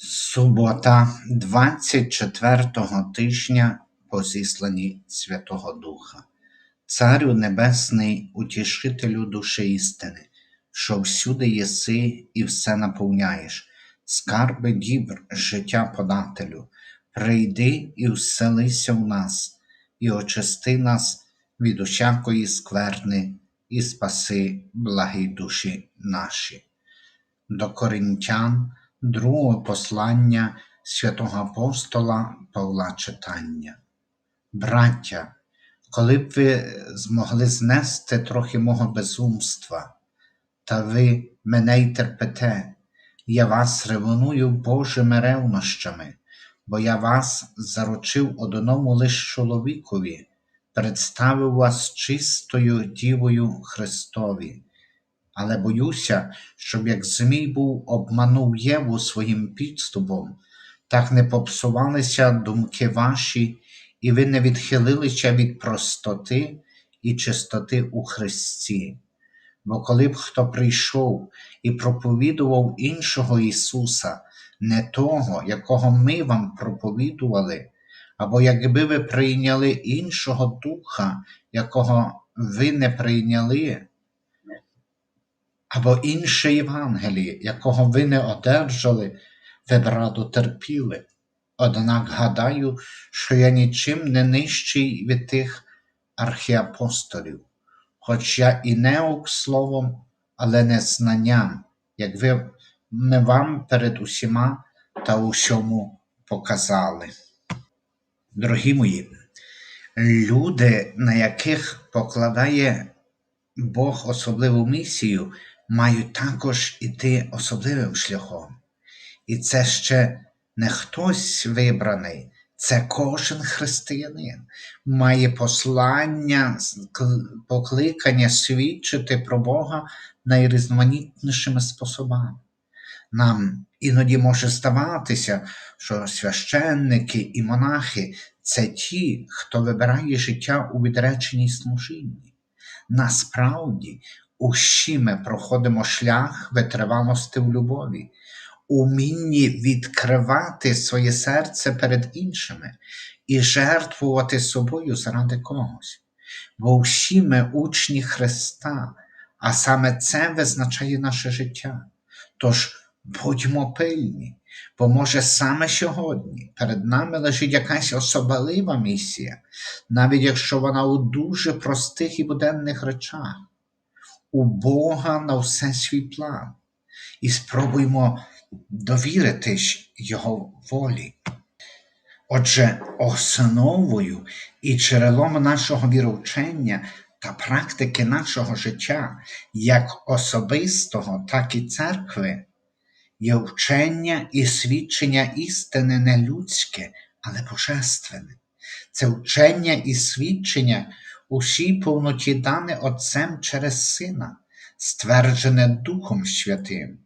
Субота 24-го тижня по зісланні Святого Духа, Царю Небесний, утішителю душі істини, що всюди єси і все наповняєш, скарби дібр, життя подателю, прийди і вселися в нас, і очисти нас від усякої скверни, і спаси благі душі наші. До Коринтян Другого послання святого апостола Павла читання. Браття, коли б ви змогли знести трохи мого безумства, та ви мене й терпите, я вас ревную Божими ревнощами, бо я вас заручив одному лиш чоловікові, представив вас чистою дівою Христові. Але боюся, щоб як Змій був обманув Єву своїм підступом, так не попсувалися думки ваші, і ви не відхилилися від простоти і чистоти у Христі. Бо коли б хто прийшов і проповідував іншого Ісуса, не того, якого ми вам проповідували, або якби ви прийняли іншого Духа, якого ви не прийняли, або інше Євангеліє, якого ви не одержали, ви б радо терпіли. Однак гадаю, що я нічим не нижчий від тих архіапостолів, хоч я і неук словом, але не знанням, як ви ми вам перед усіма та усьому показали. Дорогі мої, люди, на яких покладає Бог особливу місію, мають також іти особливим шляхом. І це ще не хтось вибраний, це кожен християнин має послання, покликання свідчити про Бога найрізноманітнішими способами. Нам іноді може здаватися, що священники і монахи це ті, хто вибирає життя у відреченій служінні. Насправді, усі ми проходимо шлях витривалості в любові, умінні відкривати своє серце перед іншими і жертвувати собою заради когось. Бо всі ми учні Христа, а саме це визначає наше життя. Тож будьмо пильні, бо може саме сьогодні перед нами лежить якась особлива місія, навіть якщо вона у дуже простих і буденних речах у Бога на все свій план і спробуємо довіритись Його волі. Отже, основою і джерелом нашого віручення та практики нашого життя, як особистого, так і церкви, є вчення і свідчення істини не людське, але божественне. Це вчення і свідчення усій повноті дане Отцем через Сина, стверджене Духом Святим.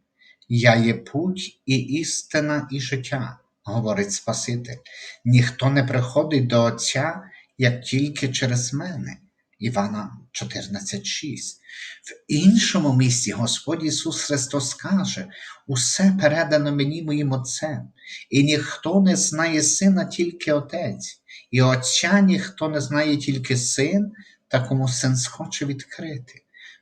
Я є путь і істина, і життя, говорить Спаситель. Ніхто не приходить до Отця, як тільки через мене. Івана 14,6. В іншому місці Господь Ісус Христос каже, усе передано мені моїм Отцем, і ніхто не знає Сина, тільки Отець, і Отця ніхто не знає тільки Син, та кому син схоче відкрити.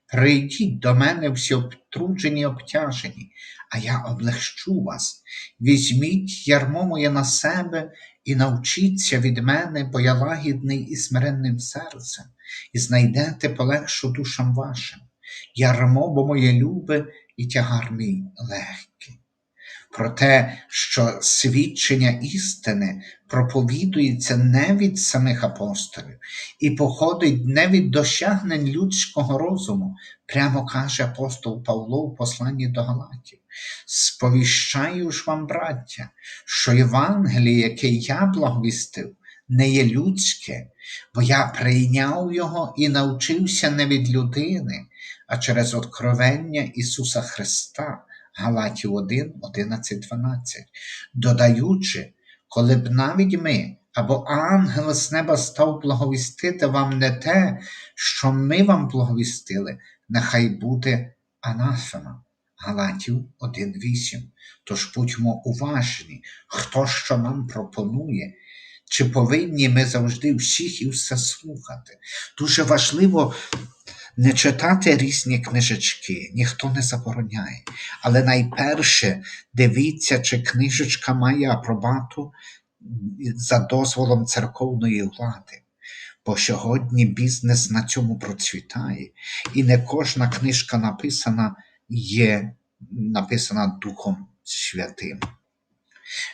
Прийдіть до мене всі обтруджені, обтяжені, а я облегчу вас. Візьміть ярмо моє на себе і навчіться від мене, бо я лагідний і смиренним серцем, і знайдете полегшу душам вашим. Ярмо, бо моє любе, і тягар мій легкий про те, що свідчення істини проповідується не від самих апостолів і походить не від досягнень людського розуму, прямо каже апостол Павло у посланні до Галатів. Сповіщаю ж вам, браття, що Євангеліє, яке я благовістив, не є людське, бо я прийняв його і навчився не від людини, а через откровення Ісуса Христа. Галатів 1, 11, 12, додаючи, коли б навіть ми або ангел з неба став благовістити вам не те, що ми вам благовістили, нехай буде анафема. Галатів 1.8. Тож будьмо уважні, хто що нам пропонує, чи повинні ми завжди всіх і все слухати. Дуже важливо не читати різні книжечки, ніхто не забороняє. Але найперше дивіться, чи книжечка має апробату за дозволом церковної влади. Бо сьогодні бізнес на цьому процвітає, і не кожна книжка написана є написана Духом Святим.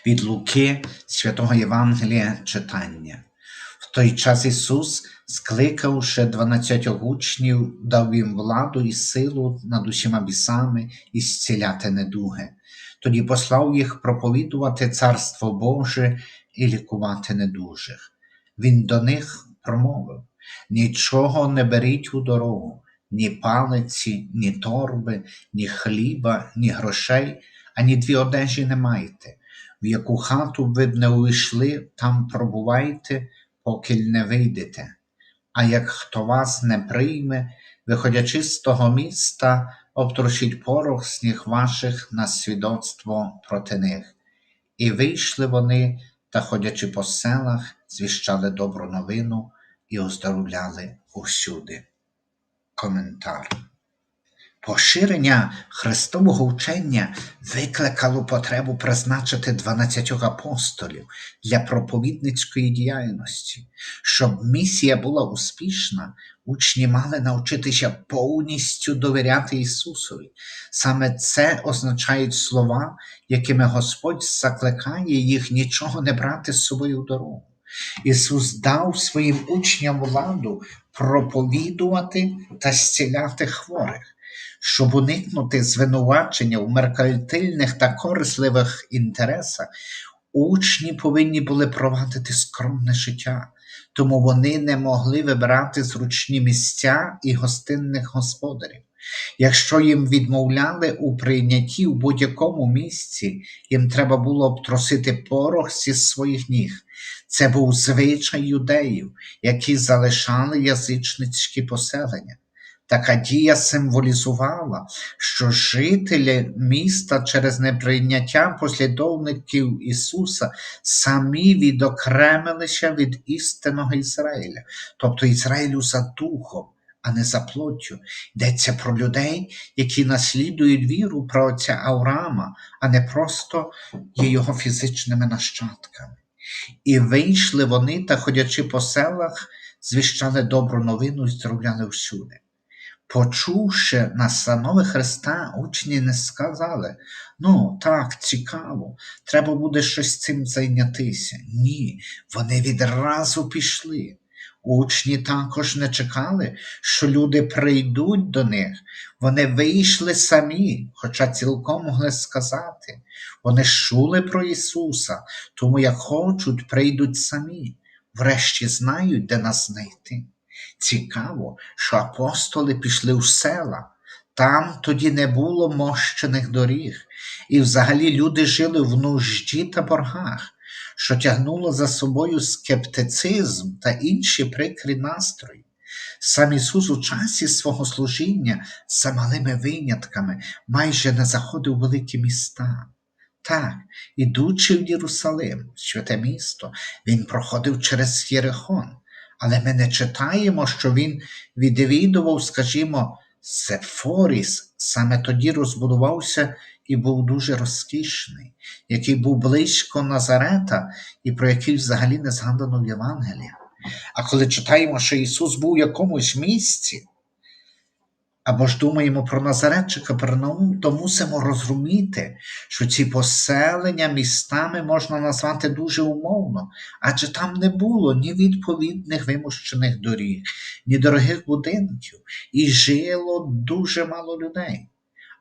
Від Луки Святого Євангелія читання. В той час Ісус, скликавши дванадцятьох учнів, дав їм владу і силу над усіма бісами і зціляти недуги. Тоді послав їх проповідувати Царство Боже і лікувати недужих. Він до них промовив: Нічого не беріть у дорогу, ні палиці, ні торби, ні хліба, ні грошей, ані дві одежі не майте. В яку хату ви б не увійшли, там пробувайте, поки не вийдете. А як хто вас не прийме, виходячи з того міста, обтрушіть порох сніг ваших на свідоцтво проти них. І вийшли вони та, ходячи по селах, звіщали добру новину і оздоровляли усюди. Коментар. Поширення Христового вчення викликало потребу призначити 12 апостолів для проповідницької діяльності. Щоб місія була успішна, учні мали навчитися повністю довіряти Ісусові. Саме це означають слова, якими Господь закликає їх нічого не брати з собою в дорогу. Ісус дав своїм учням владу проповідувати та зціляти хворих щоб уникнути звинувачення в меркантильних та корисливих інтересах, учні повинні були провадити скромне життя, тому вони не могли вибирати зручні місця і гостинних господарів. Якщо їм відмовляли у прийнятті в будь-якому місці, їм треба було обтрусити порох зі своїх ніг. Це був звичай юдеїв, які залишали язичницькі поселення. Така дія символізувала, що жителі міста через неприйняття послідовників Ісуса самі відокремилися від істинного Ізраїля, тобто Ізраїлю за духом, а не за плоттю. Йдеться про людей, які наслідують віру про отця Авраама, а не просто є його фізичними нащадками. І вийшли вони та, ходячи по селах, звіщали добру новину і здоровляли всюди. Почувши настанови Христа, учні не сказали, ну так, цікаво, треба буде щось цим зайнятися. Ні, вони відразу пішли. Учні також не чекали, що люди прийдуть до них. Вони вийшли самі, хоча цілком могли сказати. Вони чули про Ісуса, тому як хочуть, прийдуть самі, врешті знають, де нас знайти. Цікаво, що апостоли пішли в села, там тоді не було мощених доріг, і взагалі люди жили в нужді та боргах, що тягнуло за собою скептицизм та інші прикрі настрої. Сам Ісус у часі свого служіння за малими винятками майже не заходив у великі міста. Так, ідучи в Єрусалим, святе місто, він проходив через Єрихон. Але ми не читаємо, що він відвідував, скажімо, Сефоріс, саме тоді розбудувався і був дуже розкішний, який був близько Назарета і про який взагалі не згадано в Євангелії. А коли читаємо, що Ісус був в якомусь місці, або ж думаємо про Назарет чи Капернаум, то мусимо розуміти, що ці поселення містами можна назвати дуже умовно, адже там не було ні відповідних вимущених доріг, ні дорогих будинків, і жило дуже мало людей.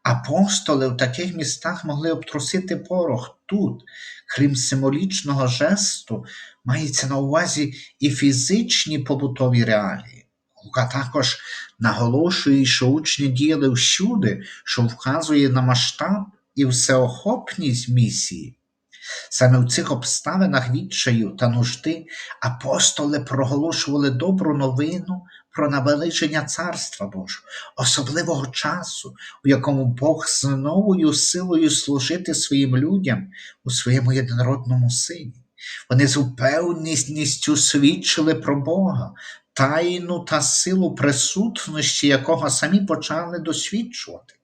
Апостоли в таких містах могли обтрусити порох тут, крім символічного жесту, мається на увазі і фізичні побутові реалії. Лука також наголошує, що учні діяли всюди, що вказує на масштаб і всеохопність місії. Саме в цих обставинах відчаю та нужди апостоли проголошували добру новину про наближення Царства Божого, особливого часу, у якому Бог з новою силою служити своїм людям у своєму єдинородному сині. Вони з упевненістю свідчили про Бога, тайну та силу присутності, якого самі почали досвідчувати.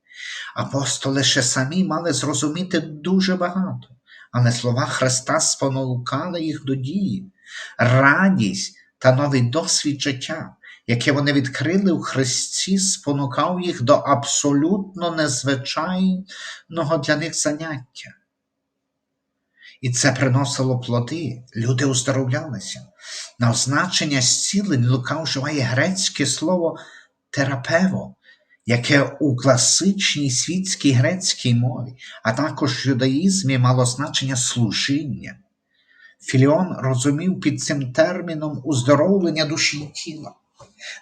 Апостоли ще самі мали зрозуміти дуже багато, але слова Христа спонукали їх до дії, радість та новий досвід життя, яке вони відкрили у Христі, спонукав їх до абсолютно незвичайного для них заняття. І це приносило плоди, люди оздоровлялися. На означення зцілень Лука вживає грецьке слово терапево, яке у класичній світській грецькій мові, а також в юдаїзмі мало значення служіння. Філіон розумів під цим терміном уздоровлення душі і тіла.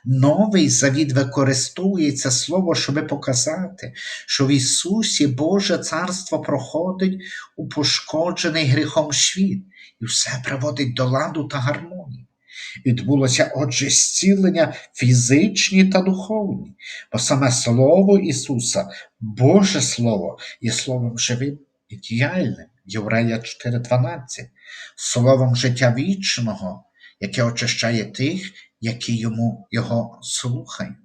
Новий завіт використовує це слово, щоб показати, що в Ісусі Боже Царство проходить у пошкоджений гріхом світ і все приводить до ладу та гармонії. Відбулося отже зцілення фізичні та духовні, бо саме Слово Ісуса, Боже Слово, є Словом живим і діяльним, Єврея 4.12, словом життя вічного, яке очищає тих, які йому його слухають.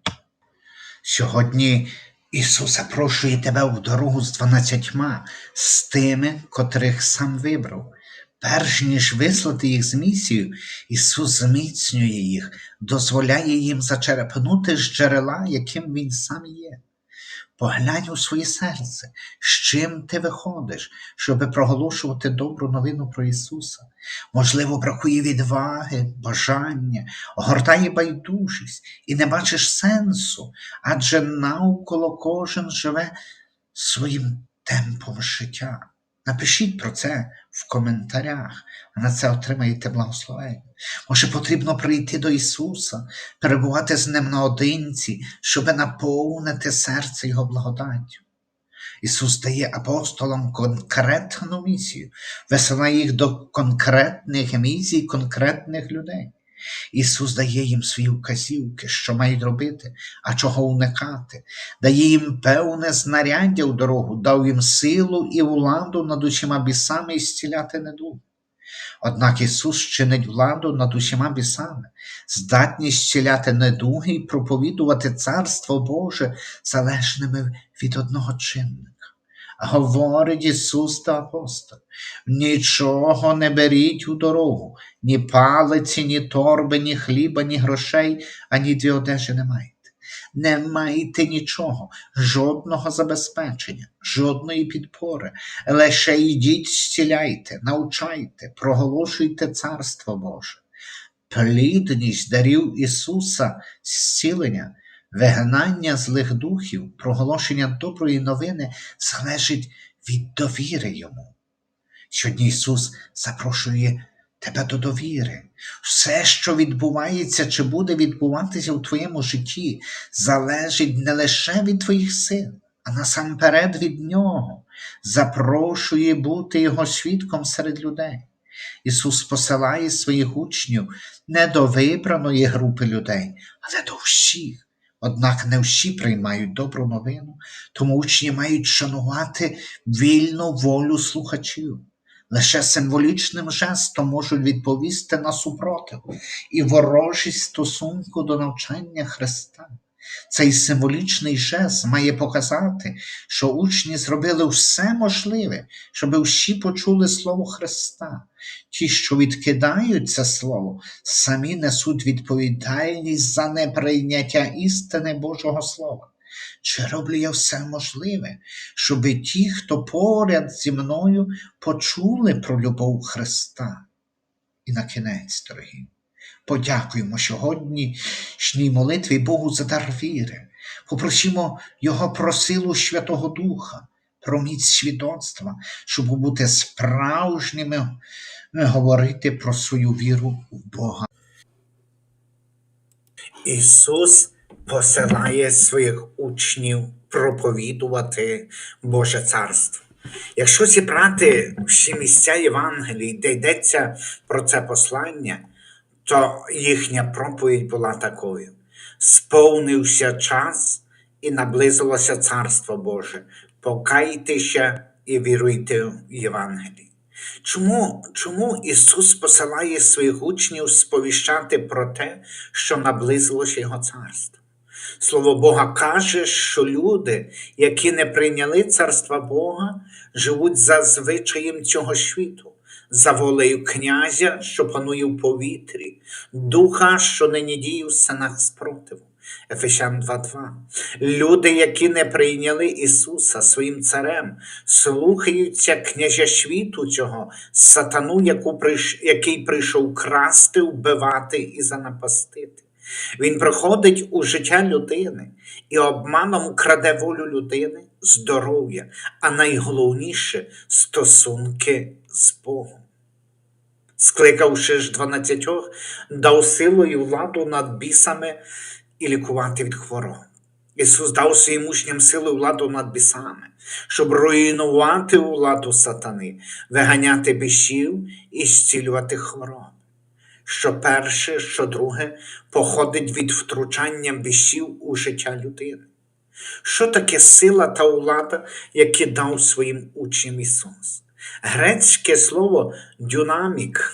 Сьогодні Ісус запрошує тебе в дорогу з дванадцятьма, з тими, котрих сам вибрав. Перш ніж вислати їх з місією, Ісус зміцнює їх, дозволяє їм зачерпнути з джерела, яким Він сам є. Поглянь у своє серце, з чим ти виходиш, щоб проголошувати добру новину про Ісуса. Можливо, бракує відваги, бажання, огортає байдужість і не бачиш сенсу, адже навколо кожен живе своїм темпом життя. Напишіть про це в коментарях, а на це отримаєте благословення. Може, потрібно прийти до Ісуса, перебувати з Ним наодинці, щоб наповнити серце Його благодаттю. Ісус дає апостолам конкретну місію, висилає їх до конкретних місій, конкретних людей. Ісус дає їм свої вказівки, що мають робити, а чого уникати, дає їм певне знаряддя в дорогу, дав їм силу і владу над усіма бісами і зціляти недуг. Однак Ісус чинить владу над усіма бісами, здатність зціляти недуги і проповідувати Царство Боже залежними від одного чинника. Говорить Ісус та апостол, нічого не беріть у дорогу, ні палиці, ні торби, ні хліба, ні грошей, ані дві одежі не маєте. Не маєте нічого, жодного забезпечення, жодної підпори. Лише йдіть, зціляйте, навчайте, проголошуйте Царство Боже. Плідність дарів Ісуса зцілення, вигнання злих духів, проголошення доброї новини залежить від довіри Йому. Сьогодні Ісус запрошує тебе до довіри. Все, що відбувається чи буде відбуватися у твоєму житті, залежить не лише від твоїх сил, а насамперед від Нього, запрошує бути Його свідком серед людей. Ісус посилає своїх учнів не до вибраної групи людей, але до всіх. Однак не всі приймають добру новину, тому учні мають шанувати вільну волю слухачів. Лише символічним жестом можуть відповісти на супротив і ворожість стосунку до навчання Христа. Цей символічний жест має показати, що учні зробили все можливе, щоб всі почули Слово Христа. Ті, що відкидають це Слово, самі несуть відповідальність за неприйняття істини Божого Слова. Чи роблю я все можливе, щоб ті, хто поряд зі мною, почули про любов Христа? І на кінець, дорогі, подякуємо сьогоднішній молитві Богу за дар віри, попросимо Його про силу Святого Духа, про міць свідоцтва, щоб бути справжніми, говорити про свою віру в Бога. Ісус посилає своїх учнів проповідувати Боже Царство. Якщо зібрати всі місця Євангелії, де йдеться про це послання, то їхня проповідь була такою: сповнився час і наблизилося Царство Боже. Покайтеся і віруйте в Євангелії. Чому, чому Ісус посилає своїх учнів сповіщати про те, що наблизилося Його царство? Слово Бога каже, що люди, які не прийняли царства Бога, живуть за звичаєм цього світу, за волею князя, що панує в повітрі, духа, що нині діє в синах спротиву. Ефесян 2.2. Люди, які не прийняли Ісуса своїм царем, слухаються князя світу цього, сатану, яку який прийшов красти, вбивати і занапастити. Він приходить у життя людини і обманом краде волю людини, здоров'я, а найголовніше стосунки з Богом. Скликавши ж дванадцятьох, дав силу і владу над бісами і лікувати від хвороб. Ісус дав своїм учням силу владу над бісами, щоб руйнувати владу сатани, виганяти бісів і зцілювати хвороб. Що перше, що друге походить від втручання бісів у життя людини. Що таке сила та влада, які дав своїм учням Ісус? Грецьке слово дюнамік,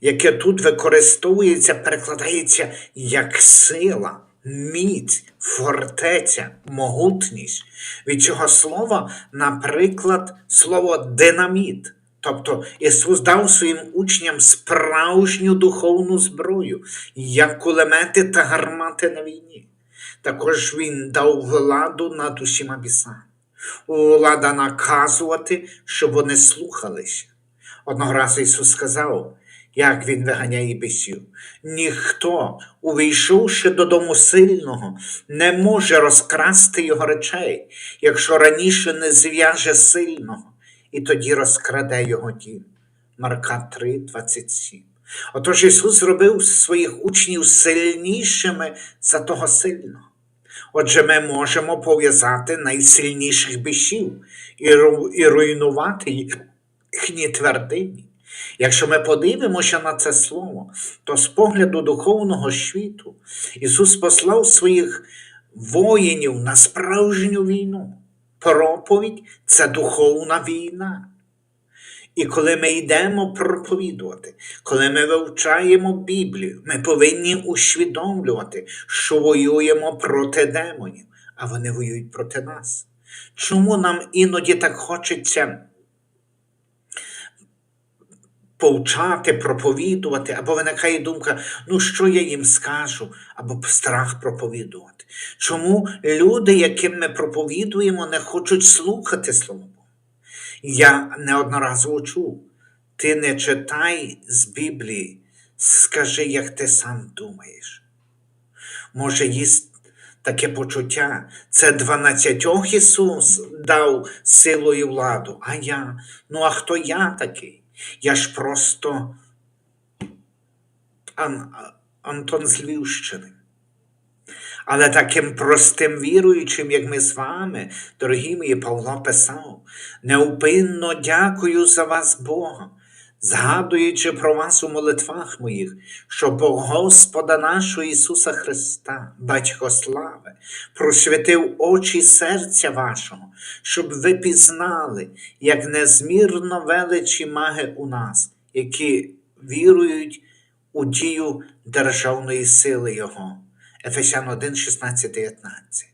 яке тут використовується, перекладається як сила, міць, фортеця, могутність. Від цього слова, наприклад, слово динаміт. Тобто Ісус дав своїм учням справжню духовну зброю, як кулемети та гармати на війні. Також Він дав владу над усіма бісами. Влада наказувати, щоб вони слухалися. Одного разу Ісус сказав, як Він виганяє бісів. Ніхто, увійшовши додому сильного, не може розкрасти його речей, якщо раніше не зв'яже сильного, і тоді розкраде його дім. Марка 3, 27. Отож Ісус зробив своїх учнів сильнішими за того сильного. Отже, ми можемо пов'язати найсильніших ру- і руйнувати їхні твердині. Якщо ми подивимося на це слово, то з погляду духовного світу Ісус послав своїх воїнів на справжню війну. Проповідь це духовна війна. І коли ми йдемо проповідувати, коли ми вивчаємо Біблію, ми повинні усвідомлювати, що воюємо проти демонів, а вони воюють проти нас. Чому нам іноді так хочеться повчати, проповідувати, або виникає думка, ну що я їм скажу, або страх проповідувати. Чому люди, яким ми проповідуємо, не хочуть слухати Слово Бога? Я неодноразово чув. Ти не читай з Біблії, скажи, як ти сам думаєш. Може, є таке почуття. Це дванадцятьох Ісус дав силу і владу, а я, ну а хто я такий? Я ж просто Ан- Антон з Львівщини. Але таким простим віруючим, як ми з вами, дорогі мої, Павло писав, неупинно дякую за вас Бога, згадуючи про вас у молитвах моїх, що Бог Господа нашого Ісуса Христа, Батько слави, просвятив очі серця вашого, щоб ви пізнали, як незмірно величі маги у нас, які вірують у дію державної сили Його. Ефесян 1, 16, 19.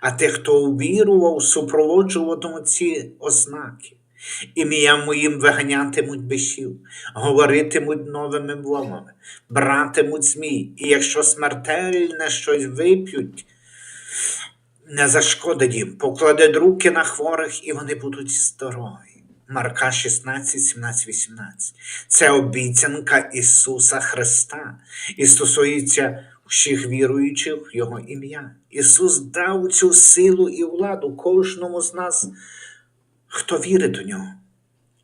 А тих, хто увірував, супроводжуватимуть ці ознаки. Ім'ям моїм виганятимуть бісів, говоритимуть новими мовами, братимуть змій, і якщо смертельне щось вип'ють, не зашкодить їм, покладе руки на хворих, і вони будуть здорові. Марка 16, 17, 18. Це обіцянка Ісуса Христа і стосується всіх віруючих в Його ім'я. Ісус дав цю силу і владу кожному з нас, хто вірить у нього.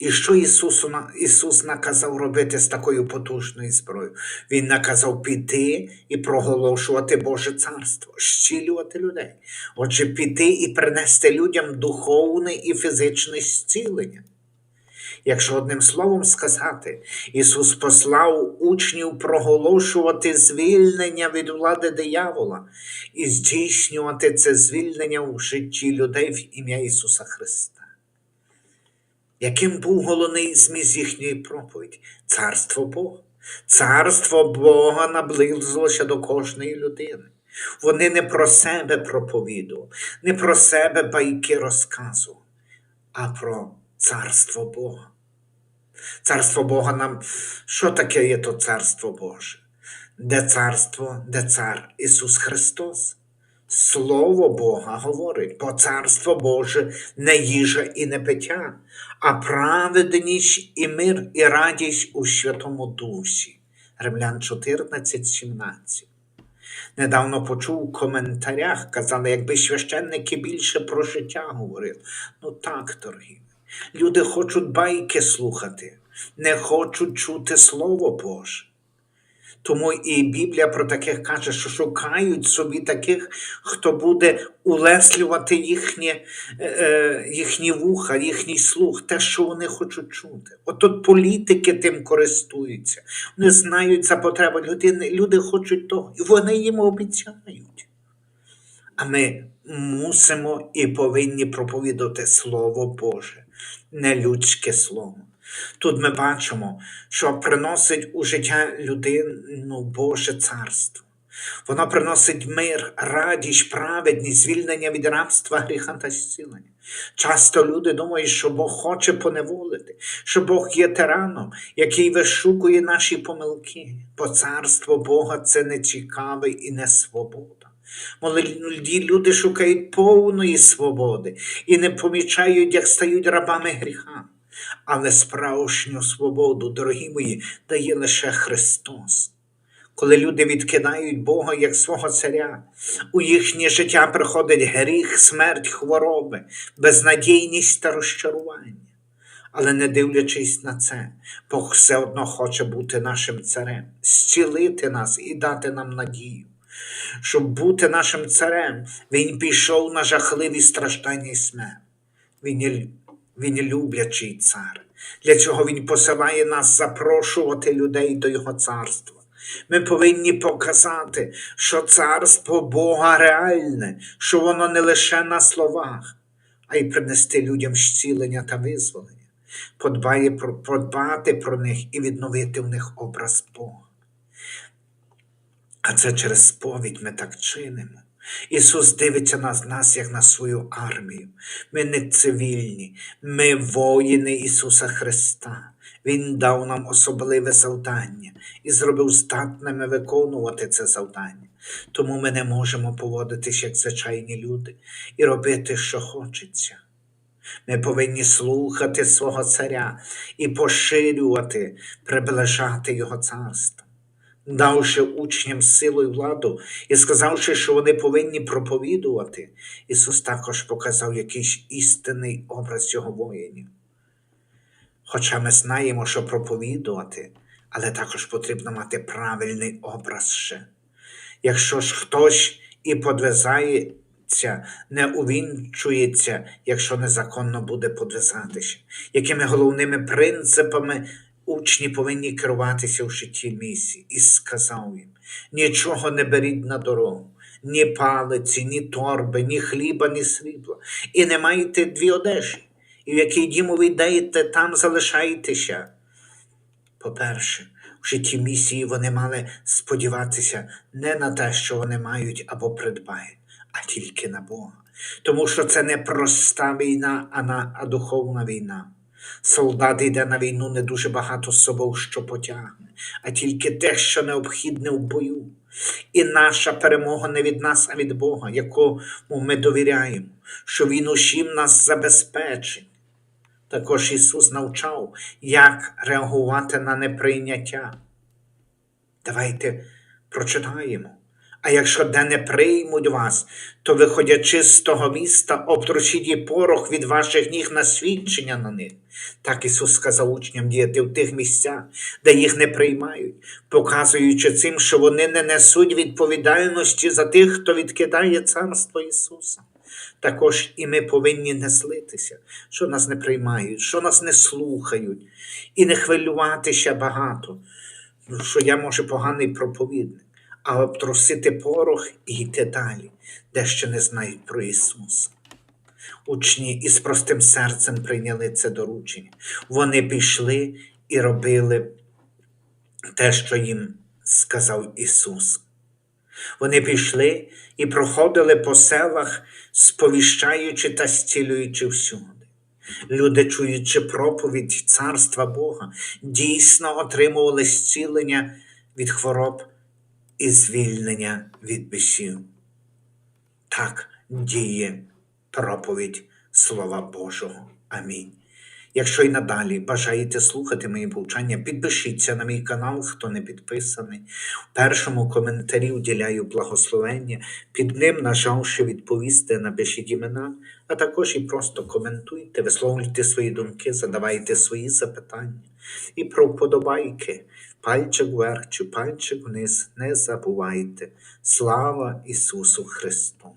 І що Ісусу, Ісус наказав робити з такою потужною зброєю? Він наказав піти і проголошувати Боже царство, зцілювати людей. Отже, піти і принести людям духовне і фізичне зцілення. Якщо одним словом сказати, Ісус послав учнів проголошувати звільнення від влади диявола і здійснювати це звільнення в житті людей в ім'я Ісуса Христа. Яким був головний зміст їхньої проповіді? Царство Бога. Царство Бога наблизилося до кожної людини. Вони не про себе проповідували, не про себе байки розказували, а про царство Бога. Царство Бога нам. Що таке є то царство Боже? Де царство, де цар Ісус Христос? Слово Бога говорить, бо царство Боже не їжа і не пиття, а праведність і мир і радість у Святому Дусі. Римлян 14, 17. Недавно почув у коментарях, казали, якби священники більше про життя говорили. Ну так, дорогі. Люди хочуть байки слухати, не хочуть чути Слово Боже. Тому і Біблія про таких каже, що шукають собі таких, хто буде улеслювати їхні, е, е, їхні вуха, їхній слух, те, що вони хочуть чути. От політики тим користуються. Вони знають за потреби людини, люди хочуть того, і вони їм обіцяють. А ми мусимо і повинні проповідати Слово Боже, не людське слово. Тут ми бачимо, що приносить у життя людину Боже царство. Воно приносить мир, радість, праведність, звільнення від рабства, гріха та зцілення. Часто люди думають, що Бог хоче поневолити, що Бог є тираном, який вишукує наші помилки, бо царство Бога це не цікаве і не свобода. Молоді люди шукають повної свободи і не помічають, як стають рабами гріха. Але справжню свободу, дорогі мої, дає лише Христос. Коли люди відкидають Бога як свого царя, у їхнє життя приходить гріх, смерть, хвороби, безнадійність та розчарування. Але не дивлячись на це, Бог все одно хоче бути нашим царем, зцілити нас і дати нам надію. Щоб бути нашим царем, Він пішов на жахливі страждання і смерть. Він люблячий цар. Для цього Він посилає нас запрошувати людей до Його царства. Ми повинні показати, що царство Бога реальне, що воно не лише на словах, а й принести людям зцілення та визволення, подбати про них і відновити в них образ Бога. А це через сповідь ми так чинимо. Ісус дивиться на нас, як на свою армію. Ми не цивільні, ми воїни Ісуса Христа. Він дав нам особливе завдання і зробив здатними виконувати це завдання. Тому ми не можемо поводитись як звичайні люди і робити, що хочеться. Ми повинні слухати свого царя і поширювати, приближати Його царство давши учням силу і владу і сказавши, що вони повинні проповідувати, Ісус також показав якийсь істинний образ цього воїнів. Хоча ми знаємо, що проповідувати, але також потрібно мати правильний образ ще. Якщо ж хтось і подвизається, не увінчується, якщо незаконно буде подвизатися, якими головними принципами учні повинні керуватися в житті місії, і сказав їм: нічого не беріть на дорогу, ні палиці, ні торби, ні хліба, ні срібла, і не маєте дві одежі, і в який дім ви йдете, там залишайтеся. По-перше, в житті місії вони мали сподіватися не на те, що вони мають або придбають, а тільки на Бога. Тому що це не проста війна, а, на, а духовна війна. Солдат йде на війну не дуже багато з собою, що потягне, а тільки те, що необхідне в бою. І наша перемога не від нас, а від Бога, якому ми довіряємо, що Він усім нас забезпечить. Також Ісус навчав, як реагувати на неприйняття. Давайте прочитаємо. А якщо де не приймуть вас, то виходячи з того міста, обтручіть і порох від ваших ніг на свідчення на них. Так Ісус сказав учням діяти в тих місцях, де їх не приймають, показуючи цим, що вони не несуть відповідальності за тих, хто відкидає царство Ісуса. Також і ми повинні не злитися, що нас не приймають, що нас не слухають, і не хвилюватися багато, що я, може, поганий проповідник, а обтрусити порох і йти далі, де ще не знають про Ісуса. Учні із простим серцем прийняли це доручення. Вони пішли і робили те, що їм сказав Ісус. Вони пішли і проходили по селах, сповіщаючи та зцілюючи всюди. Люди, чуючи проповідь Царства Бога, дійсно отримували зцілення від хвороб і звільнення від бісів. Так діє проповідь Слова Божого. Амінь. Якщо й надалі бажаєте слухати мої повчання, підпишіться на мій канал, хто не підписаний. В першому коментарі уділяю благословення, під ним, нажавши відповісти, напишіть імена, а також і просто коментуйте, висловлюйте свої думки, задавайте свої запитання. І про вподобайки, пальчик вверх чи пальчик вниз, не забувайте. Слава Ісусу Христу!